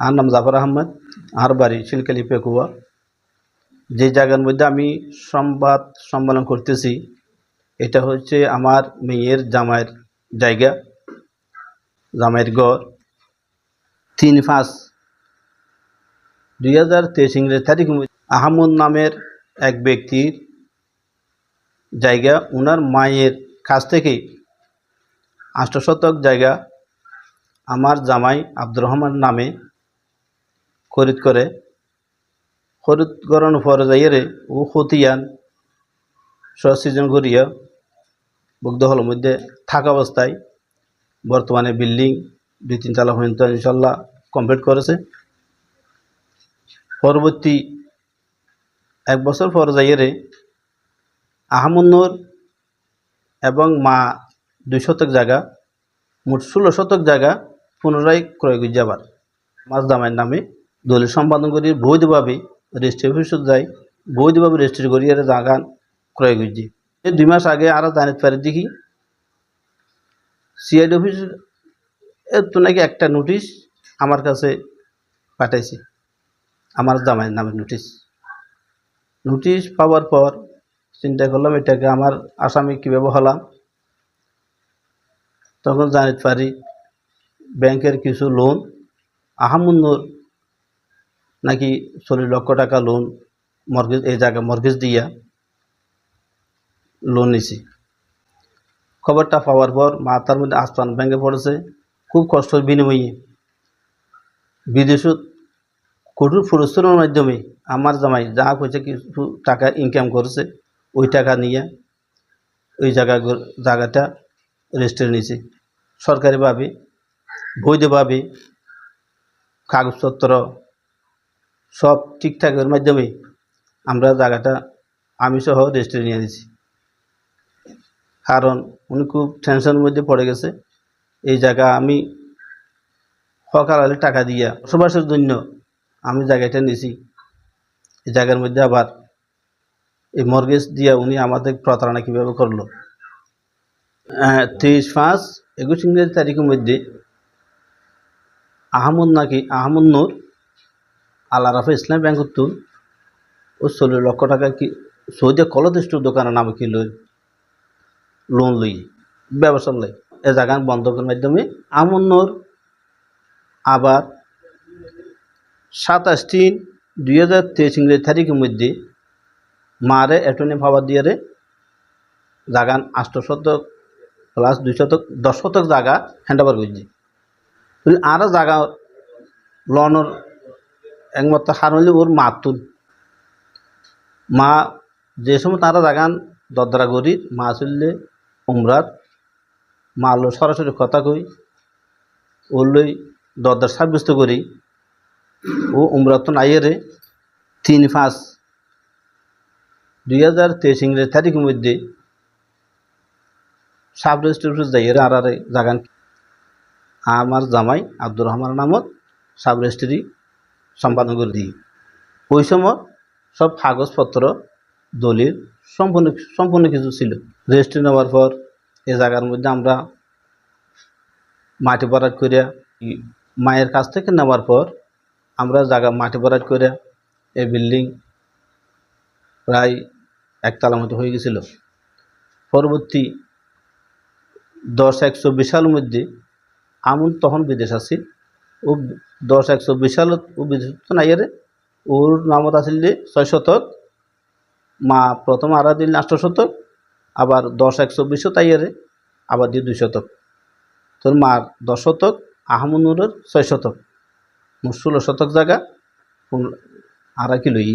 আর নাম জাফর আহমেদ আর বাড়ি শিলকালি পেকুয়া। যে জায়গার মধ্যে আমি সংবাদ সম্মেলন করতেছি, এটা হচ্ছে আমার মেয়ের জামাইয়ের জায়গা, জামাইয়ের গড় তিন পাঁচ দুই হাজার তেইশ ইংরেজি তারিখ আহমদ নামের এক ব্যক্তির জায়গা ওনার মায়ের কাছ থেকে আষ্ট শতক জায়গা আমার জামাই আব্দুর রহমান নামে খরিদ করে, খরিদ করানোর পরে যাইয়ে ও খতিয়ান সৃজন করিয়া বুগ্ধ হলের মধ্যে থাকা অবস্থায় বর্তমানে বিল্ডিং দুই তিন তলা পর্যন্ত ইনশাল্লাহ কমপ্লিট করেছে। পরবর্তী এক বছর পর যাইয়ে আহমদুর এবং মা দুই শতক জায়গা, মোট ষোলো শতক জায়গা পুনরায় ক্রয় করে যাবার। মাছ দামের নামে দলিল সম্পাদন করি, বৈধভাবে রেজিস্ট্রি অফিসত যাই, বৈধভাবে রেজিস্ট্রি করি আর জায়গা ক্রয় করছি। এই দুই মাস আগে আরও জানিতে পারি দেখি সিআইডি অফিস তো নাকি একটা নোটিশ আমার কাছে পাঠাইছে, আমার জামাইয়ের নামে নোটিশ নোটিশ পাওয়ার পর চিন্তা করলাম, এটাকে আমার আসামি কীভাবে হলাম? তখন জানিতে পারি ব্যাংকের কিছু লোন আহামুন্নর নাকি চল্লিশ লক্ষ টাকা লোন মর্গেজ এই জায়গা মর্গেজ দিয়া লোন নিছি। খবরটা পাওয়ার পর মা তার মধ্যে আস্তান ব্যাংকে পড়েছে। খুব কষ্টের বিনিময়ে। বিদেশত কঠোর পরিশ্রমের মাধ্যমে আমার জামাই যা পয়সা কিছু টাকা ইনকাম করেছে, ওই টাকা নিয়ে ওই জায়গা জায়গাটা রেজিস্টার নিয়েছে সরকারিভাবে, বৈধভাবে কাগজপত্র সব ঠিকঠাকের মাধ্যমে আমরা জায়গাটা আমি সহ রেজিস্ট্রি নিয়ে দিছি কারণ উনি খুব টেনশনের মধ্যে পড়ে গেছে। এই জায়গা আমি সকাল হলে টাকা দিয়া বসবাসের জন্য আমি জায়গাটা নিছি এই জায়গার মধ্যে আবার এই মর্গেজ দিয়া উনি আমাদের প্রতারণা কীভাবে করল। তেইশ পাঁচ একুশ ইংরেজি তারিখের মধ্যে আহমদ নাকি আহমদ নূর আল্লাহ রাফা ইসলাম ব্যাংকত তুল ও চল্লিশ লক্ষ টাকা কি সৌদি কলদিষ্ট দোকানের নামে কি লই? লোন লই, ব্যবসা লই। এ জায়গা বন্ধকের মাধ্যমে আহমদ নূর আবার সাতাশ তিন দুই হাজার তেইশ ইংরেজি তারিখের মধ্যে মারে এটনি ভাবা দিয়ে রে জাগান আষ্ট শতক প্লাস দুই শতক দশ শতক জায়গা হ্যান্ড ওভার করছি আরও জায়গা লনের একমাত্র হারলি ওর মা তুল মা যে সময় তারা জাগান দদরা করি মা চললে উমরাত, মা লো সরাসরি কথা কই ওর লই দরদার সাব্যস্ত করি, ও উমরাত তো নাইয়ে রে তিন পাঁচ দুই হাজার তেইশ ইংরেজি তারিখের মধ্যে সাব রেজিস্ট্রি অফিস যাই আর আরে জাগান। আমার জামাই আব্দুর রহমান নামত সাব রেজিস্ট্রি সম্পাদন করে দিই। ওই সময় সব কাগজপত্র, দলিল সম্পূর্ণ সম্পূর্ণ কিছু ছিল। রেজিস্ট্রি নেওয়ার পর এ জায়গার মধ্যে আমরা মাটি বরাদ করিয়া ই মায়ের কাছ থেকে নেওয়ার পর আমরা জায়গা মাটি বরাদ করিয়া এই বিল্ডিং প্রায় একতলা মতো হয়ে গেছিল। পরবর্তী দশ, একশো বিশালের মধ্যে আমন তখন বিদেশ আছি। ও দশ একশো বিশালত ও বিদেশ তো নাই রে ওর নামত আছিল যে ছয় শতক মা প্রথম আড়া দিল আষ্ট শতক আবার দশ একশো বিশ তাই রে আবার দিয়ে দুই শতক। তোর মার দশ শতক আহমনুরের ছয় শতক। মোট ষোলো শতক জায়গা আড়া কি লই?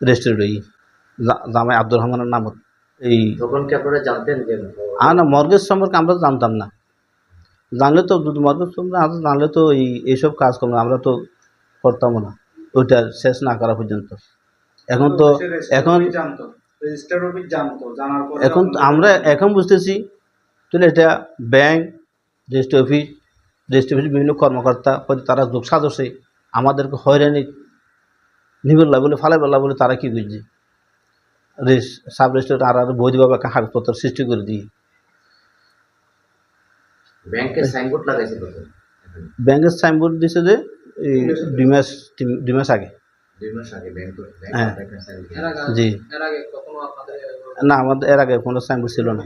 রেস্টে লই। জামাই আব্দুর রহমানের নামত। এই তখন কি আপনারা জানতেন যে না মর্গেজ সম্পর্কে আমরা জানতাম না। জানলে তো যদি মর্গেজ তোমরা আমরা জানলে তো এই এইসব কাজ করব আমরা তো করতাম না। ওইটা শেষ না করা পর্যন্ত। এখন তো এখন রেজিস্টার এখন তো আমরা এখন বুঝতেছি তাহলে এটা bank registry office registry office বিভিন্ন কর্মকর্তা হয়তো তারা যোগ সাজসে আমাদেরকে হয়রানি নিবেল্লা বলে ফালাইবেল্লা বলে তারা কি বুঝছে? রেস সাব রেজিস্ট্রেট আর আর বৈধভাবে একটা কাগজপত্র সৃষ্টি করে দিই ব্যাংকের সাইনবোর্ড লাগাইছিল তো? ব্যাংকের সাইনবোর্ড দিছে যে এই দুই মাস দুই মাস আগে। দুই মাস ব্যাংক হ্যাঁ। জি। না আমাদের এর আগে কোনো সাইনবোর্ড ছিল না।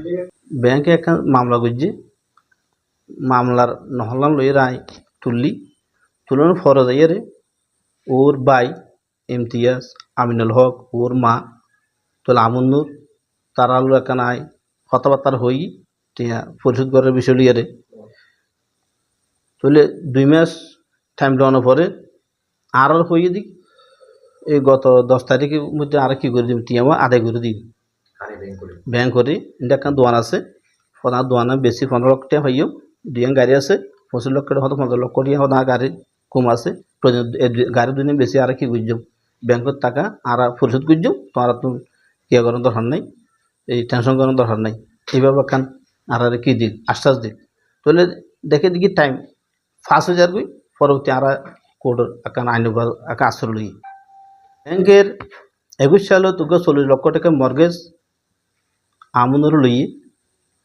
ব্যাংকে একটা মামলা করছি। মামলার নহলাম লই রায় তুললি। তুলানোর ফর যাইয়ারে ওর বাই ইমতিয়াজ আমিনুল হক ওর মা তোলা আমুন্নুর তারা আলু একান আয় কথাবার্তার হই টিয়া পরিশোধ করার বিষয় লিয়ারে তাহলে দুই মাস টাইম দেওয়ানোর পরে আর আর হইয়ে দিক এই গত দশ তারিখের মধ্যে আর কি করে দিম টিয়া আদায় করে দিই ব্যাংক করে এটা একটা দোয়ান আছে। ওনার দোয়ানে বেশি পনেরো লক্ষ টাকা হইও। দুই গাড়ি আছে পঁচিশ লক্ষ টাকা হয়তো পনেরো লক্ষ টাকা ওনার গাড়ি কম আছে। গাড়ি দুদিনে বেশি আর কি বুঝছ ব্যাংকের টাকা আর পরিশোধ করছ তোমার তো কিয়া করার দরকার নাই। এই টেনশন করার দরকার নাই। এইভাবে কান আর আর কি দিক আশ্বাস দিক। তাহলে দেখে দেখি টাইম ফার্স্ট হাজার কই? পরবর্তী আর কোর্টের একান আইন একা আশ্রয় লই। ব্যাংকের একুশ সালে তোকে চল্লিশ লক্ষ টাকা মর্গেজ আমুনৰ লইয়ে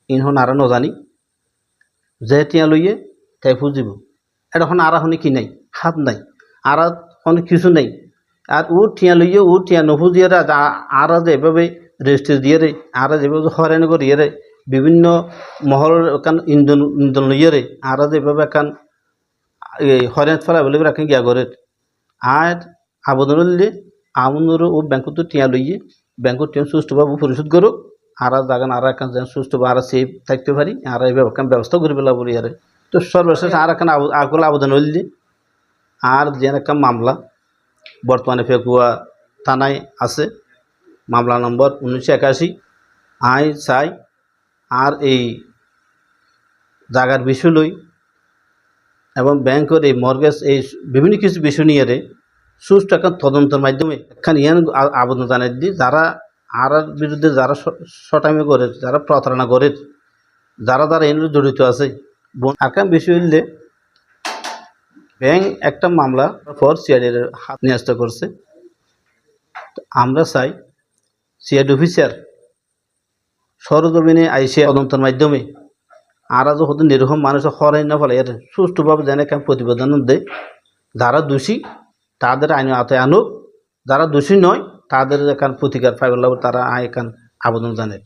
ইনহন আর নজানি যে তিয়া লইয়ে তাই ফুজিব এটা হন আর হনে কি নাই? হাত নাই। আর হন কিছু নাই। আর ও টিয়া লইয়ে ও টিয়া নফুজিয়ে আর যে এভাবে রেজিস্ট্রি দিয়ে রে, আর যেভাবে হরানি করিয়ে রে, বিভিন্ন মহলের একান ইন্ধন ইন্ধন লইয়ে রে, আর যেভাবে একান এই হরানি ফেলা বলে রাখেন গিয়া করে আর আবেদন দিলে আমুনের ও ব্যাংকত টিয়া লইয়ে ব্যাংকত টিয়া সুষ্ঠুভাবে পরিশোধ করুক। আর জাগান, আর একখান যেন সুষ্ঠুভাবে আর সেফ থাকতে পারি, আর এই ব্যবস্থা করে পেলা বলি আরে। তো সর্বশেষ আর একখান আগল আবেদন হইলি আর যে একটা মামলা বর্তমানে ফেকুয়া থানায় আছে। মামলা নম্বর উনিশশো একাশি আই চাই আর এই জাগার বিষয় লই এবং ব্যাংকের এই মর্গেজ এই বিভিন্ন কিছু বিষয় নিয়ে সুষ্ঠু একটা তদন্তের মাধ্যমে একখান ইয়ান আবেদন জানাই দিই। যারা আর বিরুদ্ধে যারা সটামি করে, যারা প্রতারণা করে, যারা যারা এর জড়িত আছে আকাম বিষয় হইলে ব্যাংক একটা মামলা পর সিআইডির হাত ন্যস্ত করছে। আমরা চাই সিআইডি অফিসার সরজমিনে আইসে তদন্তের মাধ্যমে আর যখন নিরীহ মানুষ হরাই না ফলে। এর সুষ্ঠুভাবে যেন কেমন প্রতিবেদন দেয়। যারা দোষী, তাদের আইন আতে আনুক। যারা দোষী নয়, তাদের এখান প্রতিকার পাইবার তারা এখান আবেদন জানে